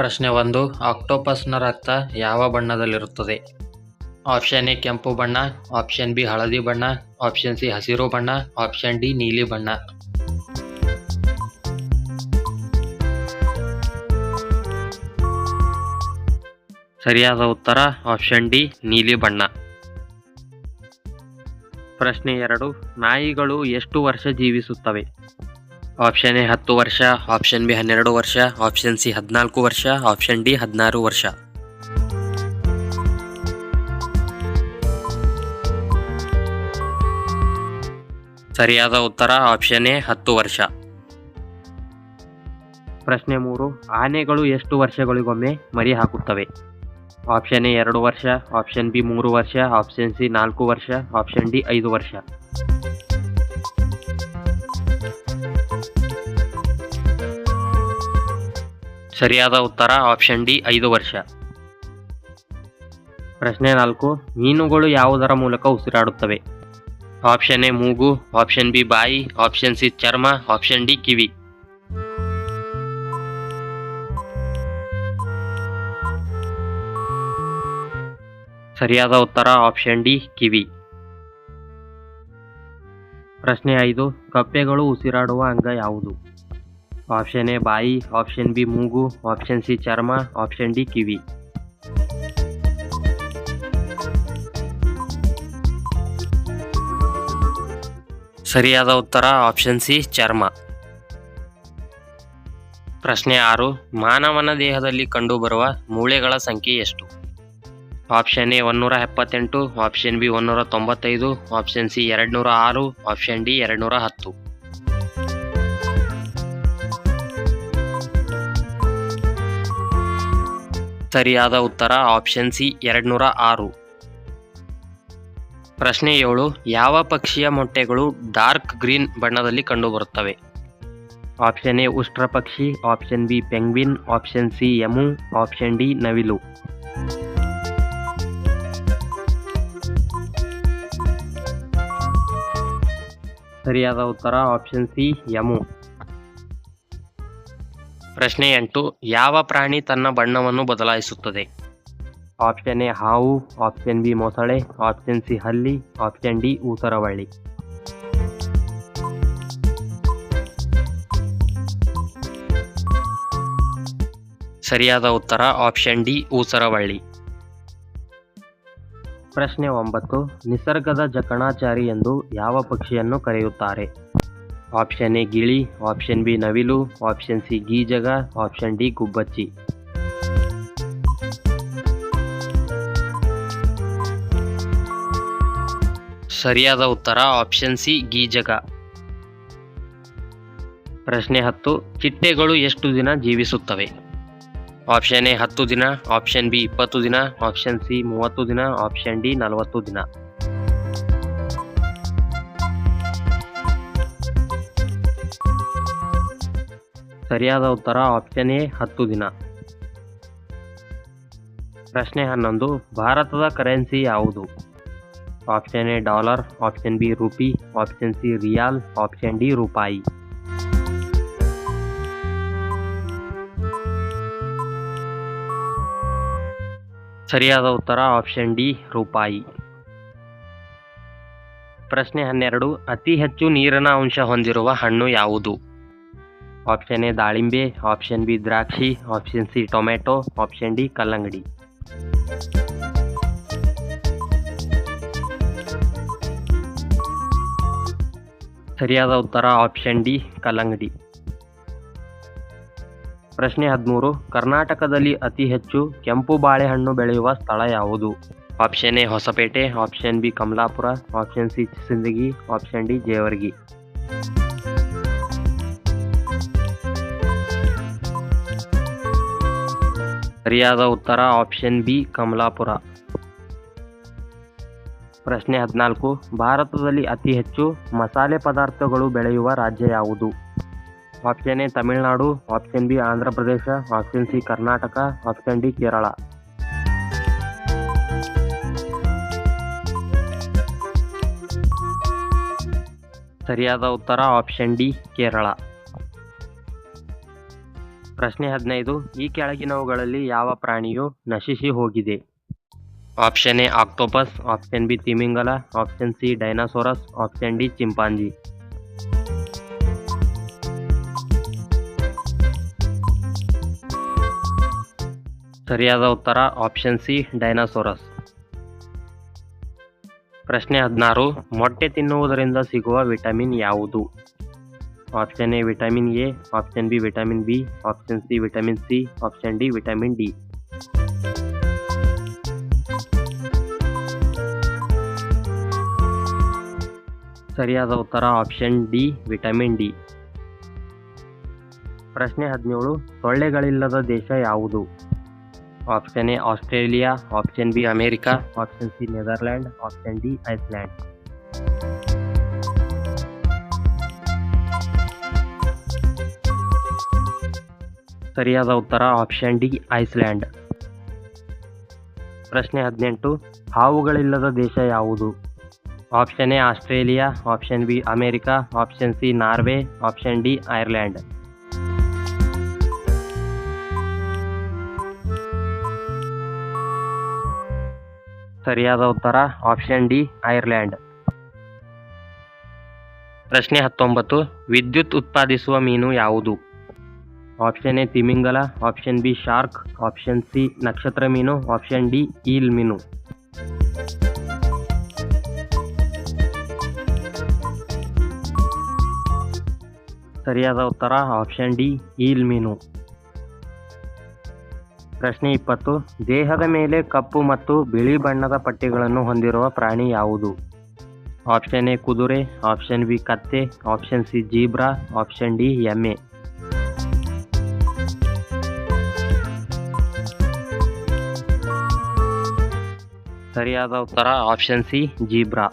ಪ್ರಶ್ನೆ ಒಂದು ಆಕ್ಟೋಪಸ್ನ ರಕ್ತ ಯಾವ ಬಣ್ಣದಲ್ಲಿರುತ್ತದೆ? ಆಪ್ಷನ್ ಎ ಕೆಂಪು ಬಣ್ಣ, ಆಪ್ಷನ್ ಬಿ ಹಳದಿ ಬಣ್ಣ, ಆಪ್ಷನ್ ಸಿ ಹಸಿರು ಬಣ್ಣ, ಆಪ್ಷನ್ ಡಿ ನೀಲಿ ಬಣ್ಣ. ಸರಿಯಾದ ಉತ್ತರ, ಆಪ್ಷನ್ ಡಿ ನೀಲಿ ಬಣ್ಣ. ಪ್ರಶ್ನೆ ಎರಡು, ನಾಯಿಗಳು ಎಷ್ಟು ವರ್ಷ ಜೀವಿಸುತ್ತವೆ? ಆಪ್ಷನ್ ಎ ಹತ್ತು ವರ್ಷ ಆಪ್ಷನ್ ಬಿ ಹನ್ನೆರಡು ವರ್ಷ ಆಪ್ಷನ್ ಸಿ ಹದಿನಾಲ್ಕು ವರ್ಷ ಆಪ್ಷನ್ ಡಿ ಹದಿನಾರು ವರ್ಷ. ಸರಿಯಾದ ಉತ್ತರ ಆಪ್ಷನ್ ಎ ಹತ್ತು ವರ್ಷ. ಪ್ರಶ್ನೆ ಮೂರು, ಆನೆಗಳು ಎಷ್ಟು ವರ್ಷಗಳಿಗೊಮ್ಮೆ ಮರಿ ಹಾಕುತ್ತವೆ? ಆಪ್ಷನ್ ಎ ಎರಡು ವರ್ಷ ಆಪ್ಷನ್ ಬಿ ಮೂರು ವರ್ಷ ಆಪ್ಷನ್ ಸಿ ನಾಲ್ಕು ವರ್ಷ ಆಪ್ಷನ್ ಡಿ ಐದು ವರ್ಷ. ಸರಿಯಾದ ಉತ್ತರ ಆಪ್ಷನ್ ಡಿ ಐದು ವರ್ಷ. ಪ್ರಶ್ನೆ ನಾಲ್ಕು, ಮೀನುಗಳು ಯಾವುದರ ಮೂಲಕ ಉಸಿರಾಡುತ್ತವೆ? ಆಪ್ಷನ್ ಎ ಮೂಗು ಆಪ್ಷನ್ ಬಿ ಬಾಯಿ ಆಪ್ಷನ್ ಸಿ ಚರ್ಮ ಆಪ್ಷನ್ ಡಿ ಕಿವಿ. ಸರಿಯಾದ ಉತ್ತರ ಆಪ್ಷನ್ ಡಿ ಕಿವಿ. ಪ್ರಶ್ನೆ ಐದು, ಕಪ್ಪೆಗಳು ಉಸಿರಾಡುವ ಅಂಗ ಯಾವುದು? ಆಪ್ಷನ್ ಎ ಬಾಯಿ ಆಪ್ಷನ್ ಬಿ ಮೂಗು ಆಪ್ಷನ್ ಸಿ ಚರ್ಮ ಆಪ್ಷನ್ ಡಿ ಕಿವಿ ಸರಿಯಾದ ಉತ್ತರ ಆಪ್ಷನ್ ಸಿ ಚರ್ಮ. ಪ್ರಶ್ನೆ ಆರು, ಮಾನವನ ದೇಹದಲ್ಲಿ ಕಂಡುಬರುವ ಮೂಳೆಗಳ ಸಂಖ್ಯೆ ಎಷ್ಟು? ಆಪ್ಷನ್ ಎ ಒಂದೂರ ಎಪ್ಪತ್ತೆಂಟು. ಆಪ್ಷನ್ ಬಿ ಒಂದೂರ ತೊಂಬತ್ತೈದು. ಆಪ್ಷನ್ ಸಿ ಎರಡು ನೂರ ಆರು. ಆಪ್ಷನ್ ಡಿ ಎರಡು ನೂರ ಹತ್ತು. ಸರಿಯಾದ ಉತ್ತರ ಆಪ್ಷನ್ ಸಿ ಎರಡು ನೂರ ಆರು. ಪ್ರಶ್ನೆ ಏಳು, ಯಾವ ಪಕ್ಷಿಯ ಮೊಟ್ಟೆಗಳು ಡಾರ್ಕ್ ಗ್ರೀನ್ ಬಣ್ಣದಲ್ಲಿ ಕಂಡುಬರುತ್ತವೆ? ಆಪ್ಷನ್ ಎ ಉಷ್ಟ್ರ ಪಕ್ಷಿ option B penguin option C emu option D ನವಿಲು. ಸರಿಯಾದ ಉತ್ತರ ಆಪ್ಷನ್ ಸಿ ಯಮು ಪ್ರಶ್ನೆ ಎಂಟು, ಯಾವ ಪ್ರಾಣಿ ತನ್ನ ಬಣ್ಣವನ್ನು ಬದಲಾಯಿಸುತ್ತದೆ? ಆಪ್ಷನ್ ಎ ಹಾವು, ಆಪ್ಷನ್ ಬಿ ಮೊಸಳೆ, ಆಪ್ಷನ್ ಸಿ ಹಲ್ಲಿ, ಆಪ್ಷನ್ ಡಿ ಊಸರವಳ್ಳಿ ಸರಿಯಾದ ಉತ್ತರ, ಆಪ್ಷನ್ ಡಿ ಊಸರವಳ್ಳಿ. ಪ್ರಶ್ನೆ ಒಂಬತ್ತು, ನಿಸರ್ಗದ ಜಕಣಾಚಾರಿ ಎಂದು ಯಾವ ಪಕ್ಷಿಯನ್ನು ಕರೆಯುತ್ತಾರೆ? ಆಪ್ಷನ್ ಎ ಗಿಳಿ ಆಪ್ಷನ್ ಬಿ ನವಿಲು ಆಪ್ಷನ್ ಸಿ ಗೀಜಗ ಆಪ್ಷನ್ ಡಿ ಗುಬ್ಬಚ್ಚಿ ಸರಿಯಾದ ಉತ್ತರ ಆಪ್ಷನ್ ಸಿ ಗೀಜಗ ಪ್ರಶ್ನೆ ಹತ್ತು, ಚಿಟ್ಟೆಗಳು ಎಷ್ಟು ದಿನ ಜೀವಿಸುತ್ತವೆ? ಆಪ್ಷನ್ ಎ ಹತ್ತು ದಿನ. ಆಪ್ಷನ್ ಬಿ ಇಪ್ಪತ್ತು ದಿನ. ಆಪ್ಷನ್ ಸಿ ಮೂವತ್ತು ದಿನ. ಆಪ್ಷನ್ ಡಿ ನಲವತ್ತು ದಿನ. ಸರಿಯಾದ ಉತ್ತರ ಆಪ್ಷನ್ ಎ, ಹತ್ತು ದಿನ. ಪ್ರಶ್ನೆ ಹನ್ನೊಂದು, ಭಾರತದ ಕರೆನ್ಸಿ ಯಾವುದು? Option A dollar option B rupee option C riyal option D, ರೂಪಾಯಿ. ಸರಿಯಾದ ಉತ್ತರ ಆಪ್ಷನ್ ಡಿ, ರೂಪಾಯಿ. ಪ್ರಶ್ನೆ ಹನ್ನೆರಡು, ಅತಿ ಹೆಚ್ಚು ನೀರಿನ ಅಂಶ ಹೊಂದಿರುವ ಹಣ್ಣು ಯಾವುದು? ಆಪ್ಷನ್ ಎ ದಾಳಿಂಬೆ ಆಪ್ಷನ್ ಬಿ ದ್ರಾಕ್ಷಿ option C tomato option D ಕಲ್ಲಂಗಡಿ. ಸರಿಯಾದ ಉತ್ತರ ಆಪ್ಷನ್ ಡಿ ಕಲ್ಲಂಗಡಿ. ಪ್ರಶ್ನೆ ಹದಿಮೂರು, ಕರ್ನಾಟಕದಲ್ಲಿ ಅತಿ ಹೆಚ್ಚು ಕೆಂಪು ಬಾಳೆಹಣ್ಣು ಬೆಳೆಯುವ ಸ್ಥಳ ಯಾವುದು? Option A Hosapete option B Kamalapura option C Sindagi option D Jevargi. ಸರಿಯಾದ ಉತ್ತರ ಆಪ್ಷನ್ ಬಿ ಕಮಲಾಪುರ. ಪ್ರಶ್ನೆ ಹದಿನಾಲ್ಕು, ಭಾರತದಲ್ಲಿ ಅತಿ ಹೆಚ್ಚು ಮಸಾಲೆ ಪದಾರ್ಥಗಳು ಬೆಳೆಯುವ ರಾಜ್ಯ ಯಾವುದು? Option A Tamil Nadu option B Andhra Pradesh option C Karnataka option D Kerala. ಸರಿಯಾದ ಉತ್ತರ ಆಪ್ಷನ್ ಡಿ ಕೇರಳ. ಪ್ರಶ್ನೆ ಹದಿನೈದು, ಈ ಕೆಳಗಿನವುಗಳಲ್ಲಿ ಯಾವ ಪ್ರಾಣಿಯು ನಶಿಸಿ ಹೋಗಿದೆ? Option A, octopus, option B, ತಿಮಿಂಗಲ, option C, dinosaurs, option D, chimpanzee. ಸರಿಯಾದ ಉತ್ತರ, ಆಪ್ಷನ್ ಸಿ, ಡೈನಾಸೋರಸ್. ಪ್ರಶ್ನೆ ಹದಿನಾರು, ಮೊಟ್ಟೆ ತಿನ್ನುವುದರಿಂದ ಸಿಗುವ ವಿಟಮಿನ್ ಯಾವುದು? Option A vitamin A option B vitamin B option C vitamin C option D vitamin D ಸರಿಯಾದ ಉತ್ತರ ಆಪ್ಷನ್ ಡಿ, ವಿಟಮಿನ್ ಡಿ. ಪ್ರಶ್ನೆ ಹದಿನೇಳು, ಸೊಳ್ಳೆಗಳಿಲ್ಲದ ದೇಶ ಯಾವುದು? Option A, Australia, option B, America, option C, Netherland, option D, Iceland. ಸರಿಯಾದ ಉತ್ತರ option D, Iceland. ಪ್ರಶ್ನೆ ಹದಿನೆಂಟು, ಹಾವುಗಳಿಲ್ಲದ ದೇಶ ಯಾವುದು? Option A, Australia, option B, America, option C, Norway, option D Ireland ಸರಿಯಾದ ಉತ್ತರ ಆಪ್ಷನ್ ಡಿ ಐರ್ಲ್ಯಾಂಡ್ ಪ್ರಶ್ನೆ ಹತ್ತೊಂಬತ್ತು, ವಿದ್ಯುತ್ ಉತ್ಪಾದಿಸುವ ಮೀನು ಯಾವುದು? Option A ತಿಮಿಂಗಲ option B shark option C ನಕ್ಷತ್ರ ಮೀನು ಆಪ್ಷನ್ ಡಿ ಈಲ್ ಮೀನು ಸರಿಯಾದ ಉತ್ತರ ಆಪ್ಷನ್ ಡಿ ಈಲ್ ಮೀನು ಪ್ರಶ್ನೆ ಇಪ್ಪತ್ತು. ದೇಹದ ಮೇಲೆ ಕಪ್ಪು ಮತ್ತು ಬಿಳಿ ಬಣ್ಣದ ಪಟ್ಟಿಗಳನ್ನು ಹೊಂದಿರುವ ಪ್ರಾಣಿ ಯಾವುದು? ಆಪ್ಷನ್ ಎ ಕುದುರೆ. ಆಪ್ಷನ್ ಬಿ ಕತ್ತೆ. Option C zebra. Option D ಎಮ್ಮೆ. ಸರಿಯಾದ ಉತ್ತರ ಆಪ್ಷನ್ ಸಿ ಜೀಬ್ರಾ